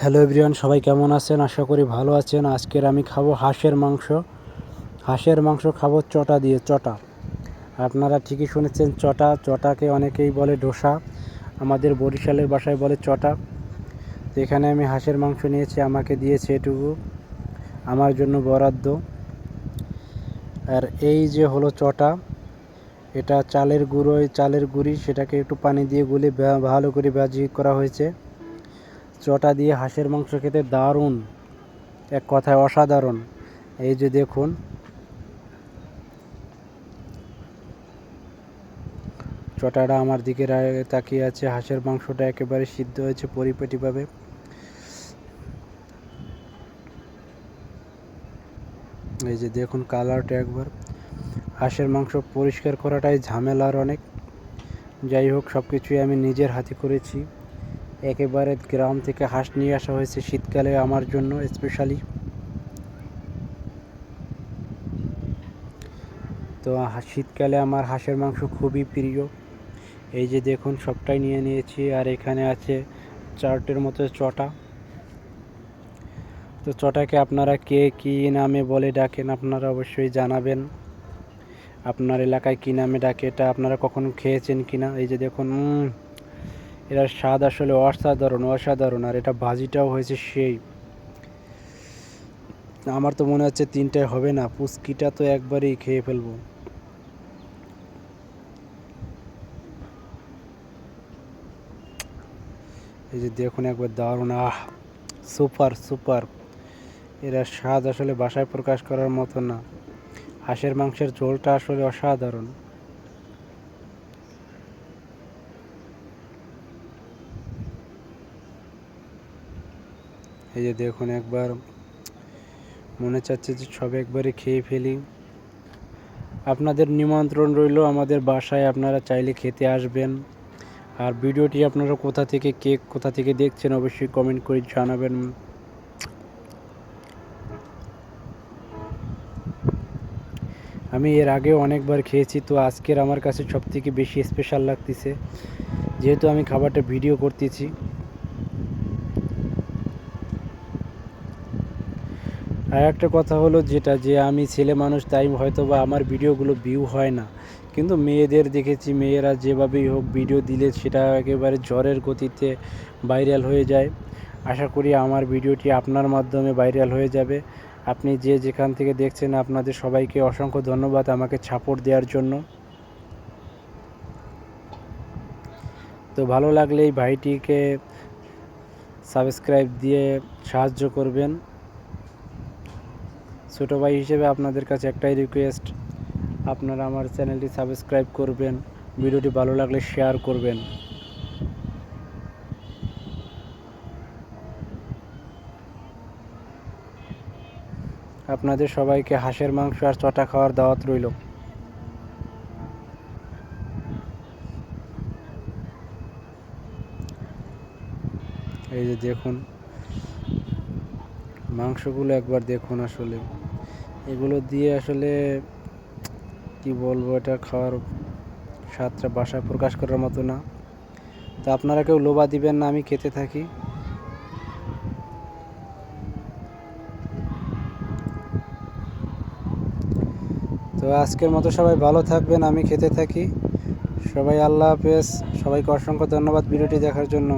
Hello everyone, সবাই কেমন আছেন? আশা করি ভালো আছেন। আজকের আমি খাব হাঁসের মাংস। হাঁসের মাংস খাব চটা দিয়ে, চটা। আপনারা ঠিকই শুনেছেন, চটা। চটাকে অনেকেই বলে ডোসা। আমাদের বরিশালের বাসায় বলে চটা। এখানে আমি হাঁসের মাংস নিয়েছি, আমাকে দিয়েছে এটুকু। আমার জন্য বরাদ্দ। আর এই যে হলো চটা, এটা চালের গুঁড়োয় চালের গুঁড়ি, সেটাকে একটু পানি দিয়ে গুলে ভালো করে ভাজি করা হয়েছে। চটা দিয়ে হাঁসের মাংস খেতে দারুণ, এক কথায় অসাধারণ। এই যে দেখুন। চটাটা আমার দিকে তাকিয়ে আছে, হাঁসের মাংসটা একেবারে সিদ্ধ হয়েছে পরিপাটিভাবে। এই যে দেখুন কালারটা একবার। হাঁসের মাংস পরিষ্কার করাটাই ঝামেলার অনেক। যাই হোক সব কিছুই আমি নিজের হাতে করেছি। একেবারে গ্রাম থেকে হাঁস নিয়ে আসা হয়েছে শীতকালে আমার জন্য স্পেশালি তো শীতকালে আমার হাঁসের মাংস খুবই প্রিয়। এই যে দেখুন, সবটাই নিয়ে নিয়েছি, আর এখানে আছে চারটের মতো চটা। তো চটাকে আপনারা কে, কী নামে বলে ডাকেন, আপনারা অবশ্যই জানাবেন। আপনার এলাকায় কী নামে ডাকে, এটা আপনারা কখনো খেয়েছেন কি না এই যে দেখুন এটার স্বাদ আসলে অসাধারণ অসাধারণ, আর এটা ভাজিটাও হয়েছে সেই। আমার তো মনে হচ্ছে তিনটায় হবে না পুচকিটা তো একবারেই খেয়ে ফেলব। এই যে দেখুন একবার দারুণ, আহ, সুপার সুপার। এরা স্বাদ আসলে বাসায় প্রকাশ করার মতো না। হাঁসের মাংসের ঝোলটা আসলে অসাধারণ। এই যে দেখুন একবার মনে চাচ্ছে যে সব একবারে খেয়ে ফেলি। আপনাদের নিমন্ত্রণ রইল আমাদের বাসায়, আপনারা চাইলে খেতে আসবেন। আর ভিডিওটি আপনারা কোথা থেকে কেক কোথা থেকে দেখছেন অবশ্যই কমেন্ট করে জানাবেন। আমি এর আগেও অনেকবার খেয়েছি, তো আজকের আমার কাছে সব থেকে বেশি স্পেশাল লাগতেছে। যেহেতু আমি খাবারটা ভিডিও করতেছি। আর একটা কথা হলো যেটা, যে আমি ছেলে মানুষ, তাই হয়তো বা আমার ভিডিওগুলো ভিউ হয় না। কিন্তু মেয়েদের দেখেছি, মেয়েরা যেভাবেই হোক ভিডিও দিলে সেটা একেবারে ঝড়ের গতিতে ভাইরাল হয়ে যায়। আশা করি আমার ভিডিওটি আপনার মাধ্যমে ভাইরাল হয়ে যাবে। আপনি যে যেখান থেকে দেখছেন, আপনাদের সবাইকে অসংখ্য ধন্যবাদ আমাকে সাপোর্ট দেওয়ার জন্য। তো ভালো লাগলে এই ভাইটিকে সাবস্ক্রাইব দিয়ে সাহায্য করবেন। ছোটো ভাই হিসেবে আপনাদের কাছে একটাই রিকোয়েস্ট আপনারা আমার চ্যানেলটি সাবস্ক্রাইব করবেন, ভিডিওটি ভালো লাগলে শেয়ার করবেন। আপনাদের সবাইকে হাঁসের মাংস আর চটা খাওয়ার দাওয়াত রইল। এই যে দেখুন, মাংসগুলো একবার দেখুন আসলে। এগুলো দিয়ে আসলে কি বলব, এটা খাওয়ার স্বাদটা বাসায় প্রকাশ করার মতো না। তা আপনারা কেউ লোভা দিবেন না, আমি খেতে থাকি। তো আজকের মতো সবাই ভালো থাকবেন, আমি খেতে থাকি। সবাই আল্লাহ হাফেজ, সবাইকে অসংখ্য ধন্যবাদ ভিডিওটি দেখার জন্য।